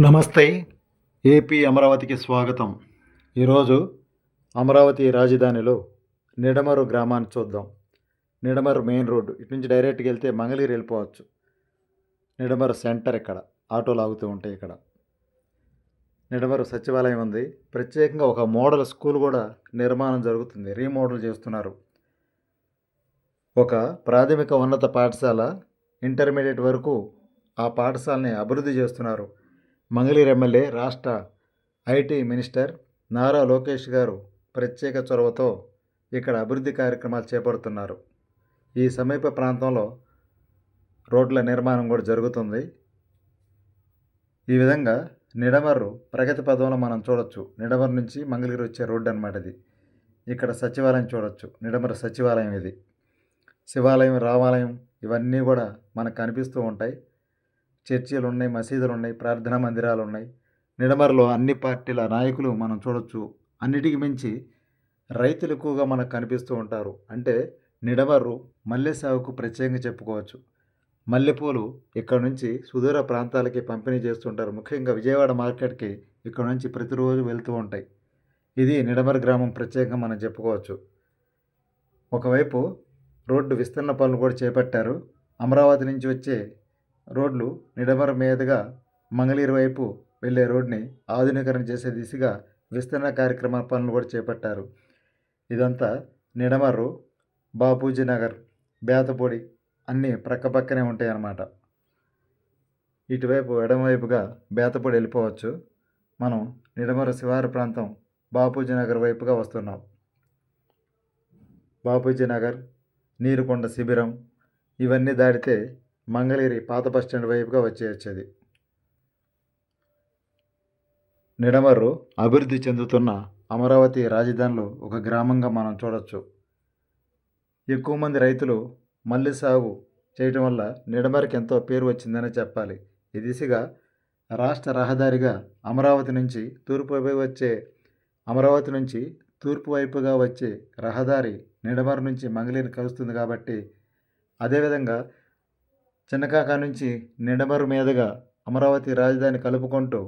నమస్తే. ఏపీ అమరావతికి స్వాగతం. ఈరోజు అమరావతి రాజధానిలో నిడమరు గ్రామాన్ని చూద్దాం. Nidamaru main road. ఇటు నుంచి డైరెక్ట్గా వెళ్తే మంగళగిరి వెళ్ళిపోవచ్చు. నిడమరు సెంటర్ ఇక్కడ. ఆటోలు ఆగుతూ ఉంటాయి ఇక్కడ. నిడమరు సచివాలయం ఉంది. ప్రత్యేకంగా ఒక మోడల్ స్కూల్ కూడా నిర్మాణం జరుగుతుంది. రీమోడల్ చేస్తున్నారు. ఒక ప్రాథమిక ఉన్నత పాఠశాల ఇంటర్మీడియట్ వరకు ఆ పాఠశాలని అభివృద్ధి చేస్తున్నారు. మంగళీర్ ఎమ్మెల్యే రాష్ట్ర ఐటీ మినిస్టర్ నారా లోకేష్ గారు ప్రత్యేక చొరవతో ఇక్కడ అభివృద్ధి కార్యక్రమాలు చేపడుతున్నారు. ఈ సమీప ప్రాంతంలో రోడ్ల నిర్మాణం కూడా జరుగుతుంది. ఈ విధంగా నిడమర్రు ప్రగతి పదంలో మనం చూడొచ్చు. నిడమర్రు నుంచి మంగళగిరి వచ్చే రోడ్డు అనమాట ఇది. ఇక్కడ సచివాలయం చూడొచ్చు. నిడమర సచివాలయం ఇది. శివాలయం రామాలయం ఇవన్నీ కూడా మనకు కనిపిస్తూ ఉంటాయి. చర్చిలు ఉన్నాయి మసీదులు ఉన్నాయి ప్రార్థనా మందిరాలు ఉన్నాయి నిడమరలో అన్ని పార్టీల నాయకులు మనం చూడొచ్చు. అన్నిటికి మించి రైతులు ఎక్కువగా మనకు కనిపిస్తూ ఉంటారు. అంటే నిడమర్రు మల్లె సాగుకు ప్రత్యేకంగా చెప్పుకోవచ్చు. మల్లెపూలు ఇక్కడ నుంచి సుదూర ప్రాంతాలకి పంపిణీ చేస్తుంటారు. ముఖ్యంగా విజయవాడ మార్కెట్కి ఇక్కడ నుంచి ప్రతిరోజు వెళ్తూ ఉంటాయి. ఇది నిడమర్ గ్రామం ప్రత్యేకంగా మనం చెప్పుకోవచ్చు. ఒకవైపు రోడ్డు విస్తరణ పనులు కూడా చేపట్టారు. అమరావతి నుంచి వచ్చే రోడ్లు నిడమర మీదుగా మంగళీరు వైపు వెళ్ళే రోడ్ని ఆధునీకరణ చేసే దిశగా విస్తరణ కార్యక్రమ పనులు కూడా చేపట్టారు. ఇదంతా నిడమర్రు బాపూజీ నగర్ బేతపొడి అన్నీ ప్రక్కపక్కనే ఉంటాయి అన్నమాట ఇటువైపు ఎడమవైపుగా బేతపొడి వెళ్ళిపోవచ్చు. మనం నిడమర శివారు ప్రాంతం బాపూజీ నగర్ వైపుగా వస్తున్నాం. బాపూజీ నగర్ నీరుకొండ శిబిరం ఇవన్నీ దాటితే మంగళగిరి పాత బస్ స్టాండ్ వైపుగా వచ్చేయచ్చేది. నిడమర్రు అభివృద్ధి చెందుతున్న అమరావతి రాజధానిలో ఒక గ్రామంగా మనం చూడొచ్చు. ఎక్కువ మంది రైతులు మల్లి సాగు చేయటం వల్ల నిడమరికి ఎంతో పేరు వచ్చిందని చెప్పాలి. ఈ దిశగా రాష్ట్ర రహదారిగా అమరావతి నుంచి తూర్పు వైపు వచ్చే అమరావతి నుంచి తూర్పు వైపుగా వచ్చే రహదారి నిడమర్ నుంచి మంగళగిరి కలుస్తుంది కాబట్టి అదేవిధంగా చిన్నకాక నుంచి నిడమరు మీదుగా అమరావతి రాజధాని కలుపుకుంటూ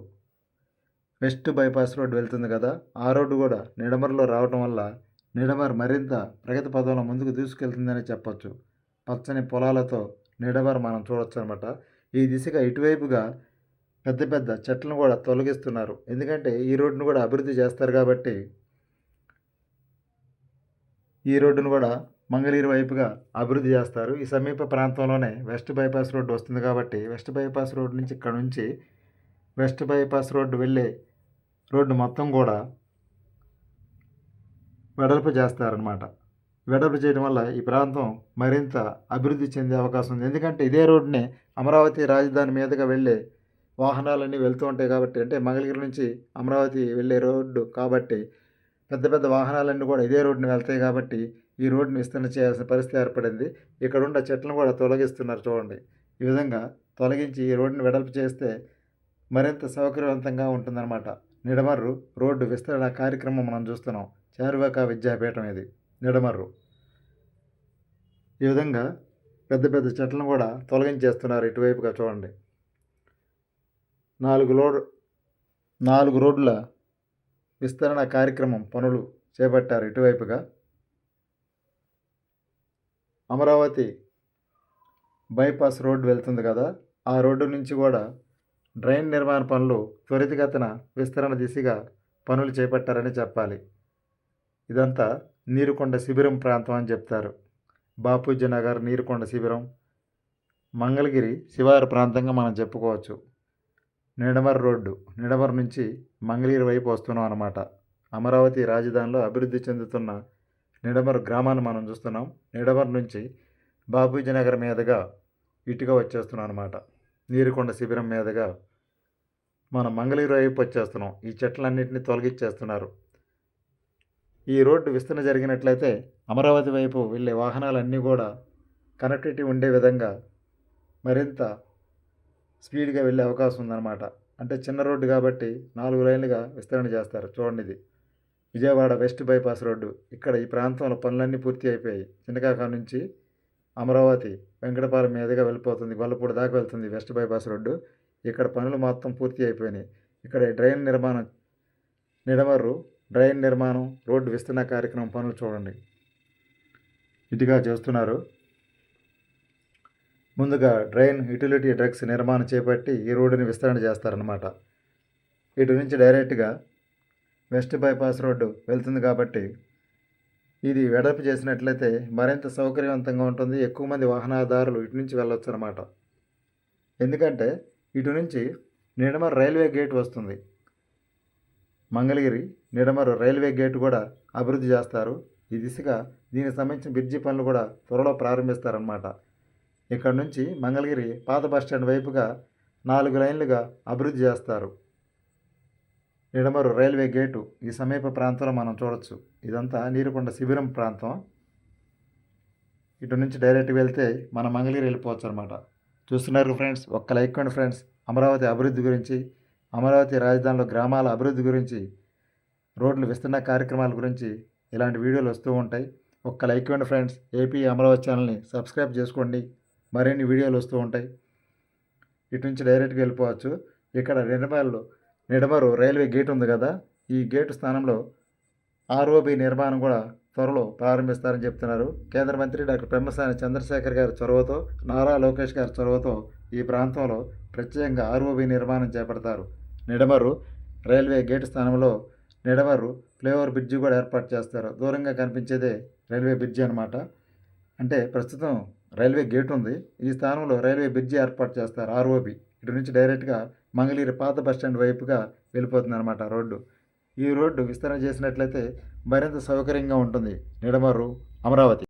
వెస్ట్ బైపాస్ రోడ్ వెళ్తుంది కదా ఆ రోడ్డు కూడా నిడమరులో రావటం వల్ల నిడమర్ మరింత ప్రగతి పదంలో ముందుకు తీసుకెళ్తుందని చెప్పొచ్చు. పచ్చని పొలాలతో నిడమర్ మనం చూడొచ్చు అనమాట ఈ దిశగా ఇటువైపుగా పెద్ద పెద్ద చెట్లను కూడా తొలగిస్తున్నారు. ఎందుకంటే ఈ రోడ్డును కూడా అభివృద్ధి చేస్తారు కాబట్టి ఈ రోడ్డును కూడా మంగళగిరి వైపుగా అభివృద్ధి చేస్తారు. ఈ సమీప ప్రాంతంలోనే వెస్ట్ బైపాస్ రోడ్డు వస్తుంది కాబట్టి వెస్ట్ బైపాస్ రోడ్ నుంచి ఇక్కడ నుంచి వెస్ట్ బైపాస్ రోడ్డు వెళ్ళే రోడ్డు మొత్తం కూడా వెడల్పు చేస్తారనమాట వెడల్పు చేయడం వల్ల ఈ ప్రాంతం మరింత అభివృద్ధి చెందే అవకాశం ఉంది. ఎందుకంటే ఇదే రోడ్డుని అమరావతి రాజధాని మీదుగా వెళ్ళే వాహనాలన్నీ వెళ్తూ ఉంటాయి కాబట్టి అంటే మంగళగిరి నుంచి అమరావతి వెళ్ళే రోడ్డు కాబట్టి పెద్ద పెద్ద వాహనాలన్నీ కూడా ఇదే రోడ్డుని వెళ్తాయి కాబట్టి ఈ రోడ్డుని విస్తరణ చేయాల్సిన పరిస్థితి ఏర్పడింది. ఇక్కడ ఉన్న చెట్లను కూడా తొలగిస్తున్నారు చూడండి. ఈ విధంగా తొలగించి ఈ రోడ్డుని వెడల్పు చేస్తే మరింత సౌకర్యవంతంగా ఉంటుందన్నమాట. నిడమర్రు రోడ్డు విస్తరణ కార్యక్రమం మనం చూస్తున్నాం. చారువాక విద్యాపీఠం ఇది. నిడమర్రు. ఈ విధంగా పెద్ద పెద్ద చెట్లను కూడా తొలగించేస్తున్నారు ఇటువైపుగా చూడండి. నాలుగు రోడ్ నాలుగు రోడ్ల విస్తరణ కార్యక్రమం పనులు చేపట్టారు ఇటువైపుగా. అమరావతి బైపాస్ రోడ్డు వెళ్తుంది కదా ఆ రోడ్డు నుంచి కూడా డ్రైన్ నిర్మాణ పనులు త్వరితగతిన విస్తరణ దిశగా పనులు చేపట్టారని చెప్పాలి. ఇదంతా నీరుకొండ శిబిరం ప్రాంతం అని చెప్తారు. బాపూజీ నగర్ నీరుకొండ శిబిరం మంగళగిరి శివారు ప్రాంతంగా మనం చెప్పుకోవచ్చు. నిడమర్ రోడ్డు నిడమర్ నుంచి మంగళగిరి వైపు వస్తున్నాం అన్నమాట. అమరావతి రాజధానిలో అభివృద్ధి చెందుతున్న నిడమరు గ్రామాన్ని మనం చూస్తున్నాం. నిడమరు నుంచి బాబూజీ నగర్ మీదుగా ఇటుగా వచ్చేస్తున్నాం అనమాట నీరుకొండ శిబిరం మీదుగా మనం మంగళగిరి వైపు వచ్చేస్తున్నాం. ఈ చెట్లన్నింటినీ తొలగిచ్చేస్తున్నారు. ఈ రోడ్డు విస్తరణ జరిగినట్లయితే అమరావతి వైపు వెళ్ళే వాహనాలన్నీ కూడా కనెక్టివిటీ ఉండే విధంగా మరింత స్పీడ్గా వెళ్ళే అవకాశం ఉందన్నమాట. అంటే చిన్న రోడ్డు కాబట్టి నాలుగు లైన్లుగా విస్తరణ చేస్తారు. చూడండి ఇది. Vijayawada west bypass road. ఇక్కడ ఈ ప్రాంతంలో పనులన్నీ పూర్తి అయిపోయాయి. చిన్నకాక నుంచి అమరావతి వెంకటపాలెం మీదుగా వెళ్ళిపోతుంది. గొల్లపూడి దాకా వెళ్తుంది వెస్ట్ బైపాస్ రోడ్డు. ఇక్కడ పనులు మొత్తం పూర్తి అయిపోయినాయి. ఇక్కడ డ్రైన్ నిర్మాణం నిడమర్రు డ్రైన్ నిర్మాణం రోడ్డు విస్తరణ కార్యక్రమం పనులు చూడండి. ఇటుగా చేస్తున్నారు. ముందుగా డ్రైన్ యూటిలిటీ డ్రగ్స్ నిర్మాణం చేపట్టి ఈ రోడ్డుని విస్తరణ చేస్తారనమాట ఇటు నుంచి డైరెక్ట్గా వెస్ట్ బైపాస్ రోడ్డు వెళ్తుంది కాబట్టి ఇది వెడల్పు చేసినట్లయితే మరింత సౌకర్యవంతంగా ఉంటుంది. ఎక్కువ మంది వాహనదారులు ఇటు నుంచి వెళ్ళొచ్చు అనమాట ఎందుకంటే ఇటు నుంచి నిడమర రైల్వే గేట్ వస్తుంది. మంగళగిరి నిడమరు రైల్వే గేట్ కూడా అభివృద్ధి చేస్తారు. ఈ దిశగా దీనికి సంబంధించిన బ్రిడ్జి పనులు కూడా త్వరలో ప్రారంభిస్తారనమాట ఇక్కడ నుంచి మంగళగిరి పాత బస్టాండ్ వైపుగా నాలుగు లైన్లుగా అభివృద్ధి చేస్తారు. నిడమరు రైల్వే గేటు ఈ సమీప ప్రాంతంలో మనం చూడొచ్చు. ఇదంతా నీరుకొండ శిబిరం ప్రాంతం. ఇటు నుంచి డైరెక్ట్గా వెళ్తే మన మంగళగిరి వెళ్ళిపోవచ్చు అనమాట చూస్తున్నారు ఫ్రెండ్స్ ఒక్క లైక్ కొండి ఫ్రెండ్స్. అమరావతి అభివృద్ధి గురించి అమరావతి రాజధానిలో గ్రామాల అభివృద్ధి గురించి రోడ్లు విస్తరణ కార్యక్రమాల గురించి ఇలాంటి వీడియోలు వస్తూ ఉంటాయి. ఒక్క లైక్ ఇవ్వండి ఫ్రెండ్స్. ఏపీ అమరావతి ఛానల్ని సబ్స్క్రైబ్ చేసుకోండి. మరిన్ని వీడియోలు వస్తూ ఉంటాయి. ఇటు నుంచి డైరెక్ట్గా వెళ్ళిపోవచ్చు. ఇక్కడ రెండు నిడమరు రైల్వే గేట్ ఉంది కదా ఈ గేటు స్థానంలో ఆర్ఓబి నిర్మాణం కూడా త్వరలో ప్రారంభిస్తారని చెప్తున్నారు. కేంద్ర మంత్రి డాక్టర్ బ్రహ్మసాని చంద్రశేఖర్ గారి చొరవతో నారా లోకేష్ గారి చొరవతో ఈ ప్రాంతంలో ప్రత్యేకంగా ఆర్ఓబి నిర్మాణం చేపడతారు. నిడమరు రైల్వే గేటు స్థానంలో నిడమరు ఫ్లైఓవర్ బ్రిడ్జి కూడా ఏర్పాటు చేస్తారు. దూరంగా కనిపించేదే రైల్వే బ్రిడ్జి అనమాట అంటే ప్రస్తుతం రైల్వే గేట్ ఉంది. ఈ స్థానంలో రైల్వే బ్రిడ్జి ఏర్పాటు చేస్తారు ఆర్ఓబి. ఇటు నుంచి డైరెక్ట్గా మంగళగిరి పాత బస్టాండ్ వైపుగా వెళ్ళిపోతుంది అనమాట రోడ్డు. ఈ రోడ్డు విస్తరణ చేసినట్లయితే మరింత సౌకర్యంగా ఉంటుంది. నిడమరు అమరావతి.